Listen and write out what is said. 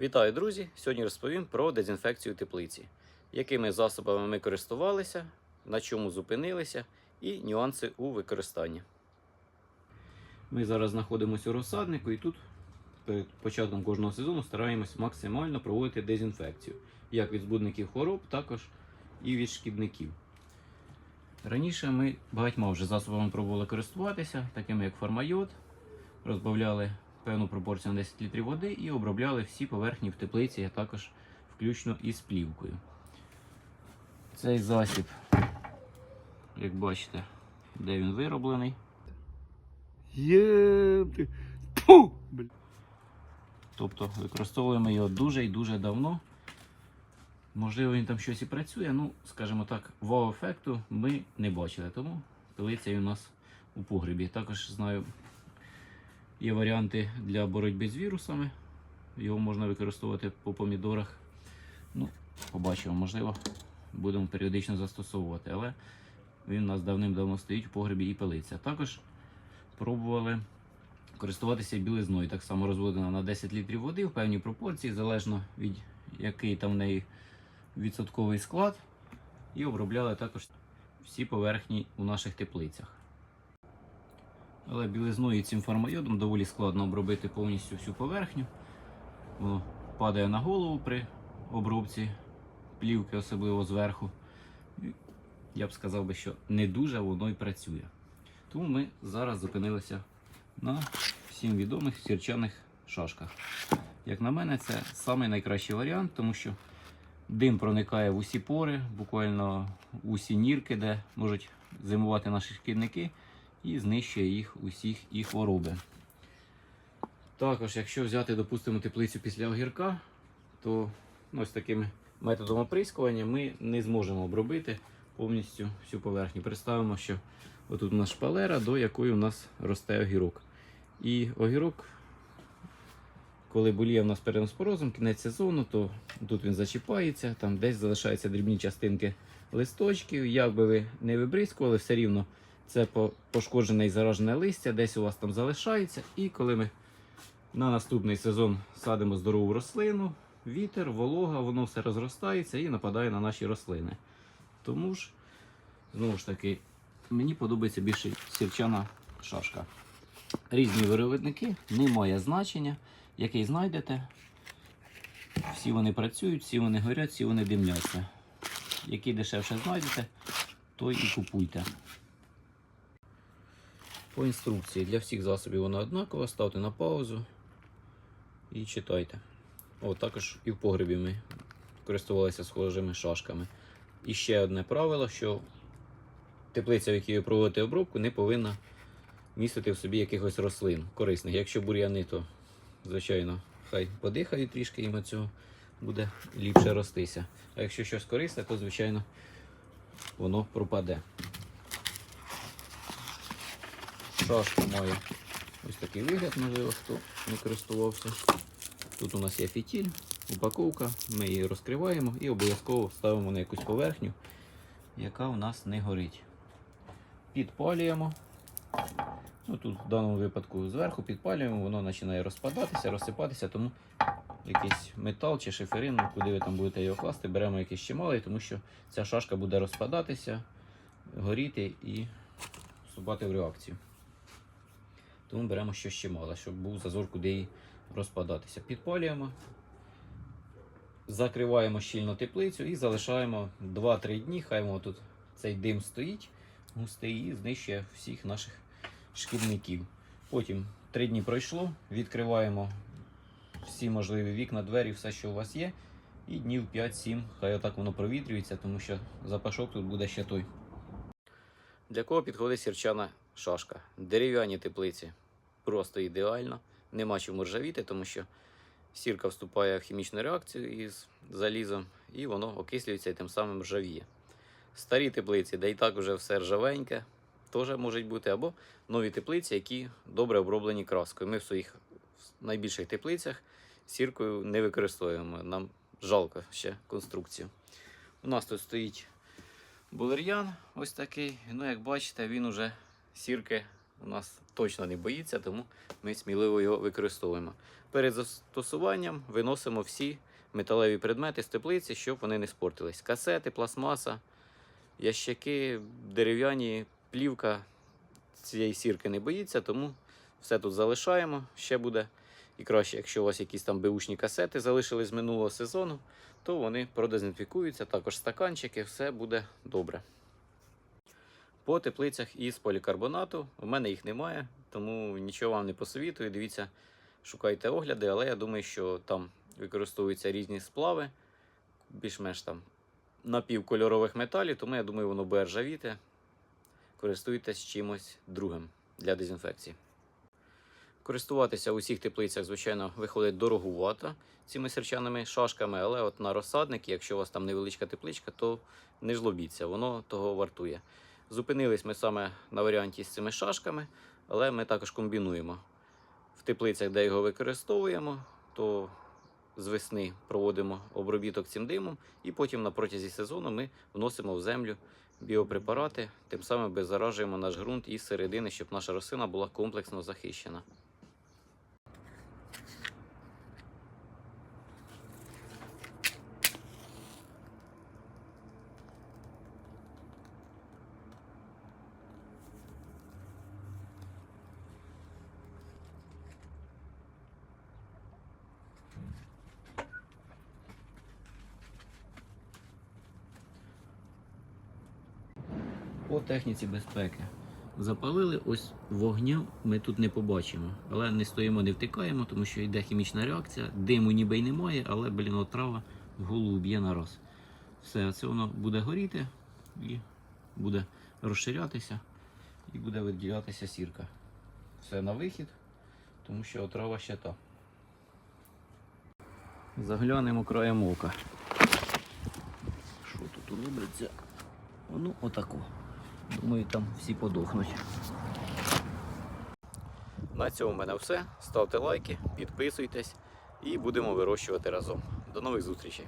Вітаю, друзі! Сьогодні розповім про дезінфекцію теплиці, якими засобами ми користувалися, на чому зупинилися і нюанси у використанні. Ми зараз знаходимося у розсаднику і тут перед початком кожного сезону стараємось максимально проводити дезінфекцію, як від збудників хвороб, також і від шкідників. Раніше ми багатьма вже засобами пробували користуватися, такими як формайот, розбавляли певну пропорцію на 10 літрів води і обробляли всі поверхні в теплиці, а також включно із плівкою. Цей засіб, як бачите, де він вироблений. Пу! Тобто використовуємо його дуже і дуже давно. Можливо, він там щось і працює, ну, скажімо так, вау-ефекту ми не бачили, тому пилиця і у нас у погребі. Також знаю, є варіанти для боротьби з вірусами. Його можна використовувати по помідорах. Ну, побачимо, можливо, будемо періодично застосовувати, але він у нас давним-давно стоїть у погребі і пилиться. Також пробували користуватися білизною. Так само розводена на 10 літрів води в певній пропорції, залежно від який там в неї відсотковий склад. І обробляли також всі поверхні у наших теплицях. Але білизною і цим фармайодом доволі складно обробити повністю всю поверхню. Воно падає на голову при обробці плівки, особливо зверху. Я б сказав би, що не дуже воно і працює. Тому ми зараз зупинилися на всім відомих сірчаних шашках. Як на мене, це самий найкращий варіант, тому що дим проникає в усі пори, буквально в усі нірки, де можуть зимувати наші шкідники, і знищує їх усіх і хвороби. Також, якщо взяти, допустимо, теплицю після огірка, то ну, ось таким методом оприскування ми не зможемо обробити повністю всю поверхню. Представимо, що отут у нас шпалера, до якої у нас росте огірок. І огірок, коли боліє в нас переноспорозом, кінець сезону, то тут він зачіпається, там десь залишаються дрібні частинки листочків. Як би ви не вибризкували, все рівно це пошкоджене і заражене листя, десь у вас там залишається. І коли ми на наступний сезон садимо здорову рослину, вітер, волога, воно все розростається і нападає на наші рослини. Тому ж, знову ж таки, мені подобається більше сірчана шашка. Різні виробники, немає значення, який знайдете. Всі вони працюють, всі вони горять, всі вони димляться. Який дешевше знайдете, той і купуйте. По інструкції для всіх засобів вона однакова. Ставте на паузу і читайте. О, також і в погребі ми користувалися схожими шашками. І ще одне правило, що теплиця, в якій ви проводите обробку, не повинна містити в собі якихось рослин корисних. Якщо бур'яни, то, звичайно, хай подихають трішки, їм від цього буде ліпше ростися. А якщо щось корисне, то, звичайно, воно пропаде. Шашка має ось такий вигляд, можливо, хто не користувався. Тут у нас є фітіль, упаковка, ми її розкриваємо і обов'язково ставимо на якусь поверхню, яка у нас не горить. Підпалюємо. Ну, тут в даному випадку зверху підпалюємо, воно починає розпадатися, розсипатися, тому якийсь метал чи шиферин, ну, куди ви там будете його класти, беремо якийсь чималий, тому що ця шашка буде розпадатися, горіти і вступати в реакцію. Тому беремо щось чимале, щоб був зазор, куди її розпадатися. Підпалюємо, закриваємо щільно теплицю і залишаємо 2-3 дні. Хай воно тут цей дим стоїть, густий і знищує всіх наших шкідників. Потім 3 дні пройшло, відкриваємо всі можливі вікна, двері, все, що у вас є. І днів 5-7, хай отак воно провітрюється, тому що запашок тут буде ще той. Для кого підходить сірчана шашка? Дерев'яні теплиці просто ідеально. Нема чому ржавіти, тому що сірка вступає в хімічну реакцію із залізом, і воно окислюється і тим самим ржавіє. Старі теплиці, де і так вже все ржавеньке, теж можуть бути, або нові теплиці, які добре оброблені краскою. Ми в своїх найбільших теплицях сіркою не використовуємо. Нам жалко ще конструкцію. У нас тут стоїть булер'ян ось такий. Ну, як бачите, він уже сірки у нас точно не боїться, тому ми сміливо його використовуємо. Перед застосуванням виносимо всі металеві предмети з теплиці, щоб вони не спортились. Касети, пластмаса, ящики, дерев'яні, плівка цієї сірки не боїться, тому все тут залишаємо. Ще буде і краще, якщо у вас якісь там беушні касети залишились з минулого сезону, то вони продезінфікуються, також стаканчики, все буде добре. По теплицях із полікарбонату у мене їх немає, тому нічого вам не посовітую. Дивіться, шукайте огляди, але я думаю, що там використовуються різні сплави, більш-менш там напівкольорових металів, тому я думаю, воно буде ржавіти. Користуйтесь чимось другим для дезінфекції. Користуватися у всіх теплицях, звичайно, виходить дорогувато цими серчаними шашками, але от на розсадники, якщо у вас там невеличка тепличка, то не жлобіться, воно того вартує. Зупинились ми саме на варіанті з цими шашками, але ми також комбінуємо. В теплицях, де його використовуємо, то з весни проводимо обробіток цим димом, і потім на протязі сезону ми вносимо в землю біопрепарати, тим самим беззаражуємо наш ґрунт із середини, щоб наша рослина була комплексно захищена. По техніці безпеки. Запалили, ось вогню ми тут не побачимо. Але не стоїмо, не втикаємо, тому що йде хімічна реакція. Диму ніби й немає, але, блін, от трава в голову б'є на раз. Все, це воно буде горіти і буде розширятися, і буде виділятися сірка. Все на вихід, тому що отрава ще та. Заглянемо краєм ока. Що тут робиться? Ну, отако. Думаю, там всі подохнуть. На цьому в мене все. Ставте лайки, підписуйтесь і будемо вирощувати разом. До нових зустрічей!